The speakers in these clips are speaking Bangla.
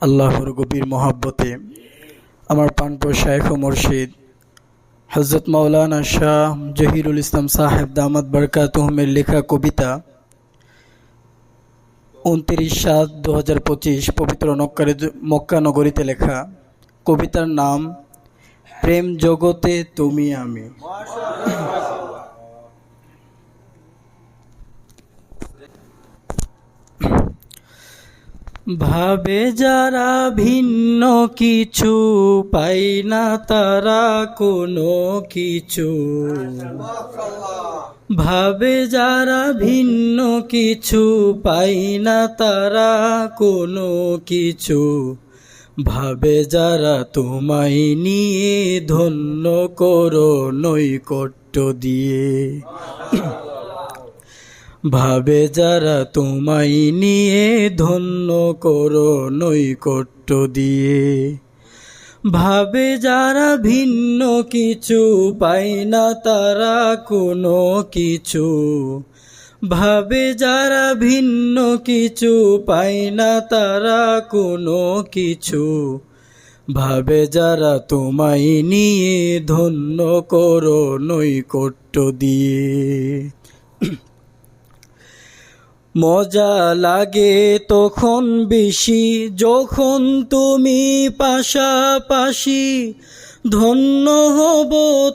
আল্লাহর গভীর মহাব্বতে আমার পানপুর শায়েখ মুর্শিদ হজরত মাওলানা শাহ জহিরুল ইসলাম সাহেব দামাদ বরকাতহমের লেখা কবিতা উনত্রিশ সাত দু হাজার পঁচিশ পবিত্র নক্কারে মক্কা নগরীতে লেখা। কবিতার নাম, প্রেম জগতে তুমি আমি। ভাবে যারা ভিন্ন কিছু পাই না তারা কোনো কিছু। ভাবে যারা ভিন্ন কিছু পাই না তারা কোনো কিছু। ভাবে যারা তোমায় নিয়ে ধন্য করো নৈকট্য দিয়ে। ভাবে যারা তোমায় নিয়ে ধন্য করো নৈকট্য দিয়ে। ভাবে যারা ভিন্ন কিছু পাই না তারা কোনো কিছু। ভাবে যারা ভিন্ন কিছু পাই না তারা কোনো কিছু। ভাবে যারা তোমায় নিয়ে ধন্য করো নৈকট্য দিয়ে। মজা লাগে তখন বেশি, যখন তুমি পাশাপাশি ধন্য হব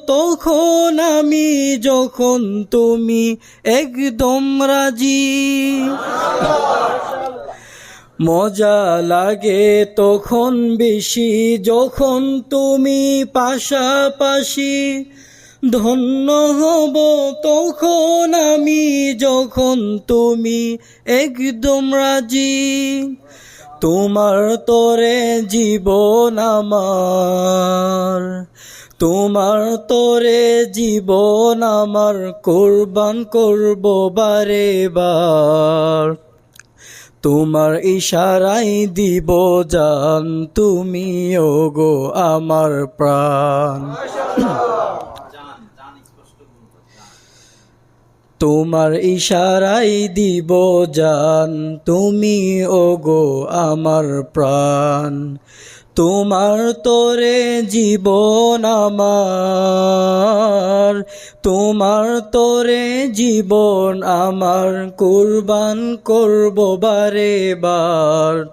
তখন আমি, যখন তুমি একদম রাজি। মজা লাগে তখন বেশি, যখন তুমি পাশাপাশি ধন্য হব তখন আমি যখন তুমি একদম রাজি। তোমার তরে জীবন আমার, তোমার তরে জীবন আমার কোরবান করব বারে বার। তোমার ইশারাই দিব জান, তুমি ওগো আমার প্রাণ। তোমার ইশারাই দিব জান। তুমি ওগো আমার প্রাণ। তোমার তোরে জীবন আমার। তোমার তোরে জীবন আমার। কুরবান করব বারে বার।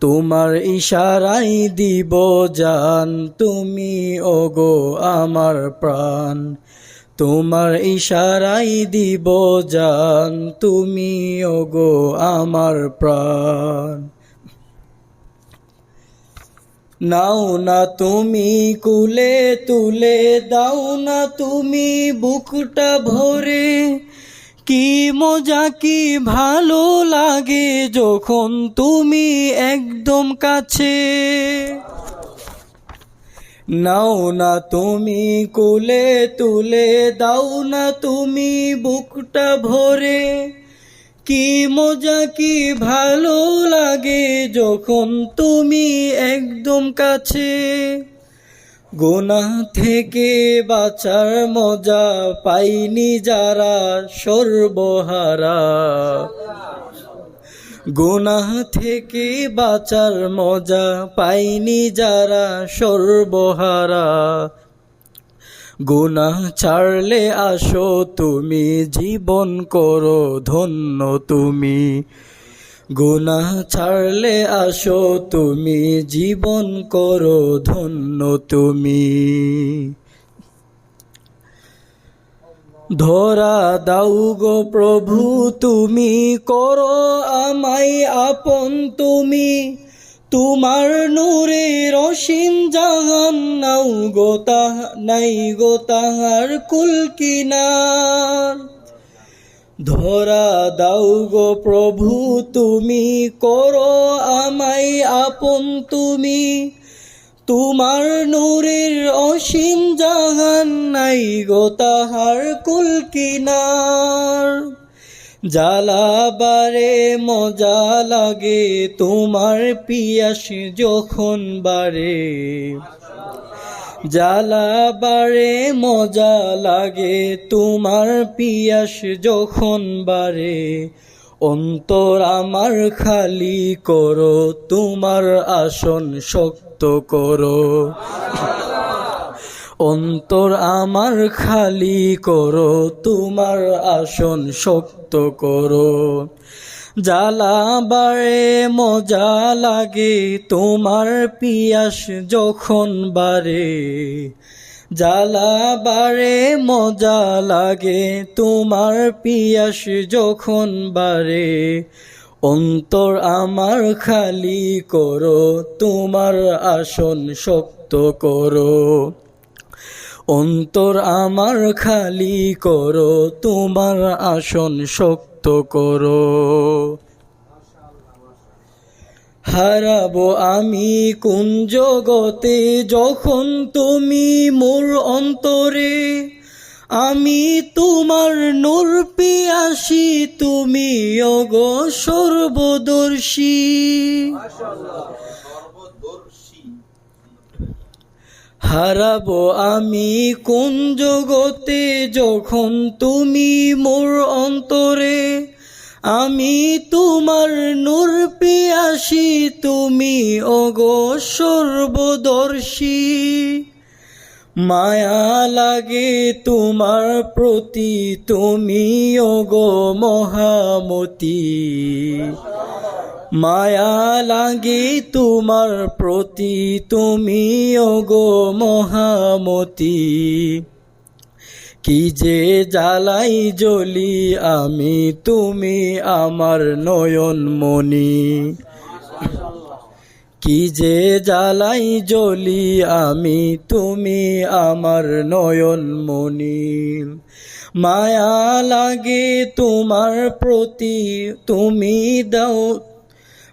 তোমার ইশারাই দিব জান। তুমি ওগো আমার প্রাণ। তোমার ইশারাই দিব জান, তুমি ওগো আমার প্রাণ। নাও না তুমি কুলে তুলে, দাও না তুমি বুকটা ভরে। কি মজা, কি ভালো লাগে যখন তুমি একদম কাছে। নাও না তুমি কোলে তুলে, দাও না তুমি বুকটা ভরে। কি মজা, কি ভালো লাগে যখন তুমি একদম কাছে। গোনা থেকে বাঁচার মজা পাইনি যারা সর্বহারা। গুনাহ থেকে বাঁচার মজা পাইনি যারা সর্বহারা। গুনাহ ছাড়লে আসো তুমি, জীবন করো ধন্য তুমি। গুনাহ ছাড়লে আসো তুমি, জীবন করো ধন্য তুমি। ধরা দাও গো প্রভু, তুমি করো আমায় আপন, তুমি তোমার নূরে রসিন জাহান নাও গো তাহা, নাই গো তাহার কুল কিনার। ধরা দাও গো প্রভু, তুমি করো আমায় আপন, তুমি তোমার নূরের অসীম জাহান নাই গো তাহার কুল কিনার। জ্বালাবারে মজা লাগে তোমার পিয়াস যখন বারে। জ্বালাবারে মজা লাগে তোমার পিয়াস যখন বারে। অন্তর আমার খালি করো তোমার আসন শক্ত করো। অন্তর আমার খালি করো, তোমার আসন শক্ত করো। জ্বালা বাড়ে, মজা লাগে, তোমার পিয়াস যখন বাড়ে। জ্বালা বাড়ে, মজা লাগে, তোমার পিয়াস যখন বাড়ে। অন্তর আমার খালি করো, তোমার আসন শক্ত করো। অন্তর আমার খালি করো, তোমার আসন শক্ত করো। হারাবো আমি কোন জগতে, যখন তুমি মোর অন্তরে আমি তোমার নূর পিয়াসি, তুমি অগ সর্বদর্শী। হারাবো আমি কোন জগতে যখন তুমি মোর অন্তরে। আমি তোমার নূর পিয়াসি, তুমি অগো সর্বদর্শী। মায়া লাগে তোমার প্রতি তুমি অগো মহামতি। মায়া লাগে তোমার প্রতি তুমি অগো মহামতি। কি যে জ্বালাই জ্বলি আমি, তুমি আমার নয়ন মনি কি যে জ্বালাই জ্বলি আমি তুমি আমার নয়ন মনি মায়া লাগে তোমার প্রতি, তুমি দাও।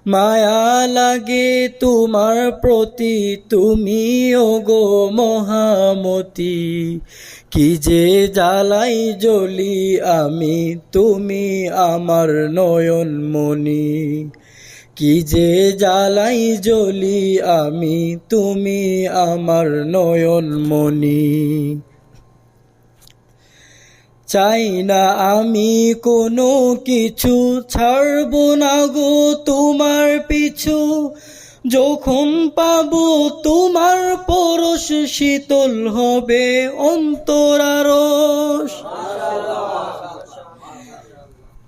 মায়া লাগে তোমার প্রতি, তুমি ওগো মহামতি। কি যে জ্বালাই জ্বলি আমি তুমি আমার নয়ন মনি কি যে জ্বালাই জ্বলি আমি, তুমি আমার নয়ন মনি চাই না আমি কোনো কিছু, ছাড়ব না গো তোমার পিছু। যখন পাব তোমার পরশ, শীতল হবে অন্তরারস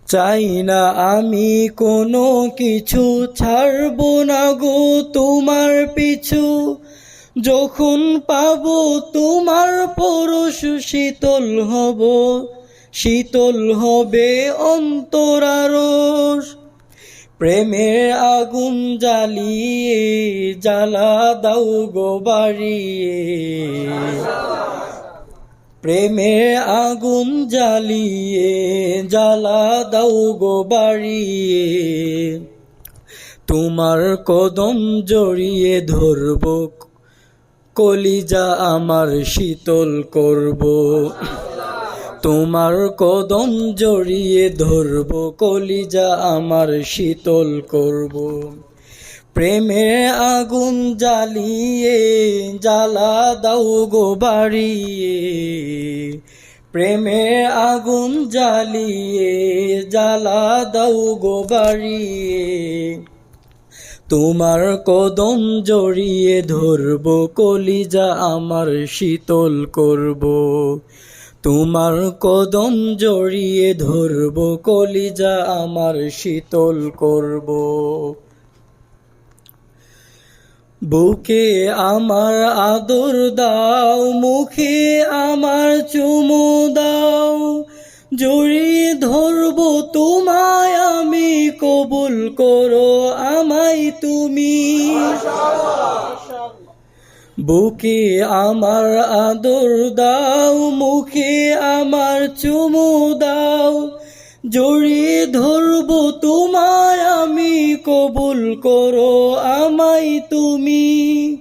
চাই না আমি কোনো কিছু, ছাড়ব না গো তোমার পিছু। যখন পাব তোমার পরশ শীতল হব, শীতল হবে অন্তরারস প্রেমের আগুন জ্বালিয়ে, জ্বালা দাও গো বাড়িয়ে। প্রেমের আগুন জ্বালিয়ে, জ্বালা দাও গো বাড়িয়ে। তোমার কদম জড়িয়ে ধরব, কলিজা আমার শীতল করব। তোমার কদম জড়িয়ে ধরব, কলিজা আমার শীতল করব। প্রেমের আগুন জ্বালিয়ে, জ্বালা দাও গো বাড়িয়ে। প্রেমের আগুন জ্বালিয়ে, জ্বালা দাও গো বাড়িয়ে। তোমার কদম জড়িয়ে ধরব, কলিজা আমার শীতল করব। তোমার কদম জড়িয়ে ধরব, কলিজা আমার শীতল করব। বুকে আমার আদর দাও, মুখে আমার চুমু দাও। জড়িয়ে ধরব তোমায়, আমি কবুল করো আমায় তুমি। বুকে আমার আদর দাও, মুখে আমার চুমু দাও। জড়িয়ে ধরব তোমায়, আমি কবুল করো আমায় তুমি।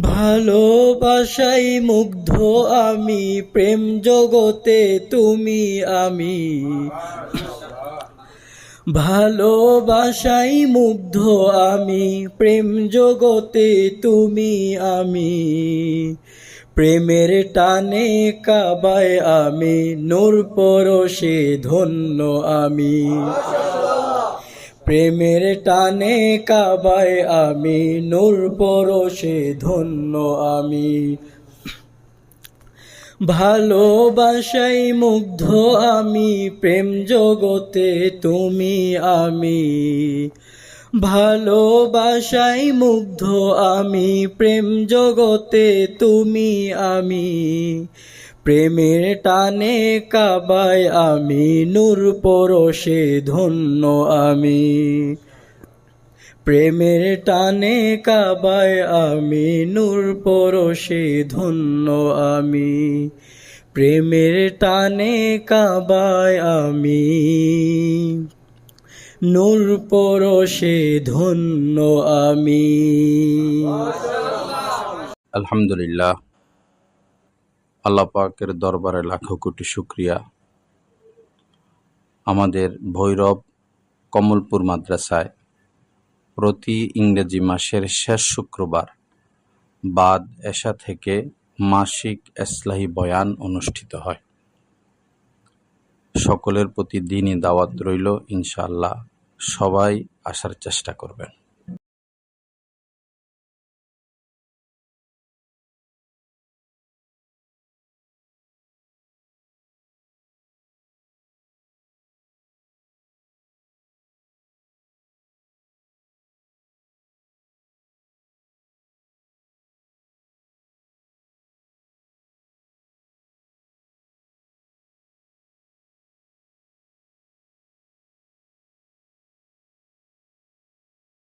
ভালোবাসাই মুগ্ধ আমি, প্রেম জগতে তুমি আমি। ভালোবাসাই মুগ্ধ আমি, প্রেম জগতে তুমি আমি। প্রেমের টানে কাবায় আমি, নূর পরশে ধন্য আমি। প্রেমের টানে কাবায় আমি, নূর পরশে ধন্য আমি। ভালোবাসাই মুগ্ধ আমি, প্রেম জগতে তুমি আমি। ভালোবাসাই মুগ্ধ আমি, প্রেম জগতে তুমি আমি। প্রেমের টানে কাবায় আমি, নূর পরশে ধন্য আমি। প্রেমের টানে কাবায় আমি, নূর পরশে ধন্য আমি। প্রেমের টানে কাবায় আমি। নূর পরশে ধন্য আমি। আলহামদুলিল্লাহ। আল্লাহ পাকের দরবারে লাখো কোটি শুক্রিয়া। আমাদের ভৈরব কমলপুর মাদ্রাসায় প্রতি ইংরেজি মাসের শেষ শুক্রবার বাদ এশা থেকে মাসিক এসলাহি বয়ান অনুষ্ঠিত হয়। সকলের প্রতি দিনই দাওয়াত রইল ইনশাআল্লাহ। সবাই আসার চেষ্টা করবেন।